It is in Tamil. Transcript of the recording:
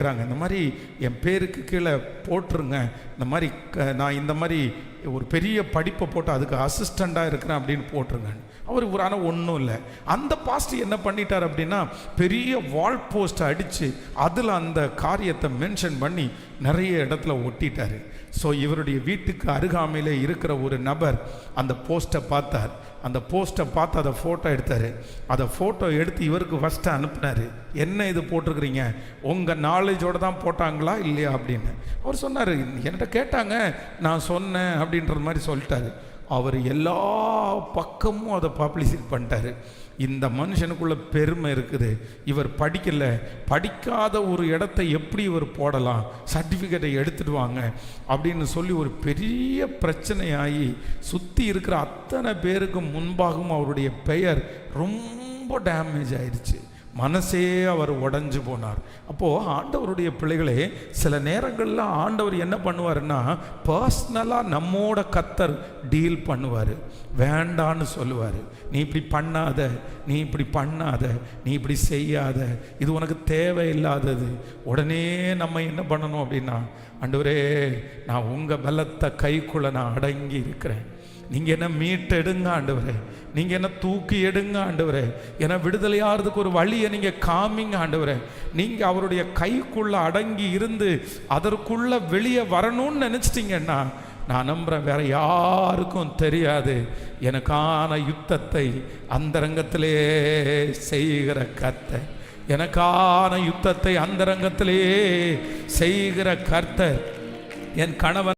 இருக்கிறாங்க இந்த மாதிரி என் பேருக்கு கீழே போட்டுருங்க. இந்த மாதிரி க- நான் இந்த மாதிரி ஒரு பெரிய படிப்பை போட்டு அதுக்கு அசிஸ்டண்ட்டாக இருக்கிறேன் அப்படின்னு போட்டுருங்க. அவர் ஒரு ஆனால் ஒன்றும் இல்லை. அந்த பாஸ்ட் என்ன பண்ணிட்டார் அப்படின்னா பெரிய வால் போஸ்ட்டை அடித்து அதில் அந்த காரியத்தை மென்ஷன் பண்ணி நிறைய இடத்துல ஒட்டிட்டார். ஸோ இவருடைய வீட்டுக்கு அருகாமையில் இருக்கிற ஒரு நபர் அந்த போஸ்ட்டை பார்த்தார். அந்த போஸ்ட்டை பார்த்து அதை ஃபோட்டோ எடுத்தார். அதை ஃபோட்டோ எடுத்து இவருக்கு ஃபஸ்ட்டு அனுப்புனாரு. என்ன இது போட்டிருக்கிறீங்க? உங்கள் நாலேஜோடு தான் போட்டாங்களா இல்லையா அப்படின்னு. அவர் சொன்னார் என்கிட்ட கேட்டாங்க நான் சொன்னேன் அப்படின்ற மாதிரி சொல்லிட்டாரு. அவர் எல்லா பக்கமும் அதை பப்ளிசிட் பண்ணிட்டாரு. இந்த மனுஷனுக்குள்ள பெருமை இருக்குது. இவர் படிக்கல. படிக்காத ஒரு இடத்த எப்படி இவர் போடலாம்? சர்டிஃபிகேட்டை எடுத்துட்டு வாங்க. அப்படின்னு சொல்லி ஒரு பெரிய பிரச்சனையாகி சுற்றி இருக்கிற அத்தனை பேருக்கு முன்பாகவும் அவருடைய பெயர் ரொம்ப டேமேஜ் ஆயிடுச்சு மனசே அவர் உடஞ்சு போனார். அப்போது ஆண்டவருடைய பிள்ளைகளே சில நேரங்களில் ஆண்டவர் என்ன பண்ணுவாருன்னா பர்ஸ்னலாக நம்மோட கத்தர் டீல் பண்ணுவார். வேண்டான்னு சொல்லுவார். நீ இப்படி பண்ணாத நீ இப்படி பண்ணாத நீ இப்படி செய்யாத இது உனக்கு தேவையில்லாதது. உடனே நம்ம என்ன பண்ணணும் அப்படின்னா ஆண்டவரே நான் உங்கள் பலத்த கைக்குள்ளே நான் அடங்கி இருக்கிறேன். நீங்கள் என்ன மீட்டெடுங்க ஆண்டவரே. நீங்கள் என்ன தூக்கி எடுங்க ஆண்டவரே. என விடுதலையாகிறதுக்கு ஒரு வழியை நீங்கள் காமிங்க ஆண்டவரே. நீங்கள் அவருடைய கைக்குள்ளே அடங்கி இருந்து அதற்குள்ள வெளியே வரணும்னு நினச்சிட்டிங்கன்னா நான் நம்புகிறேன் வேற யாருக்கும் தெரியாது. எனக்கான யுத்தத்தை அந்தரங்கத்திலே செய்கிற கத்தை எனக்கான யுத்தத்தை அந்தரங்கத்திலே செய்கிற கர்த்தர். என் கணவன்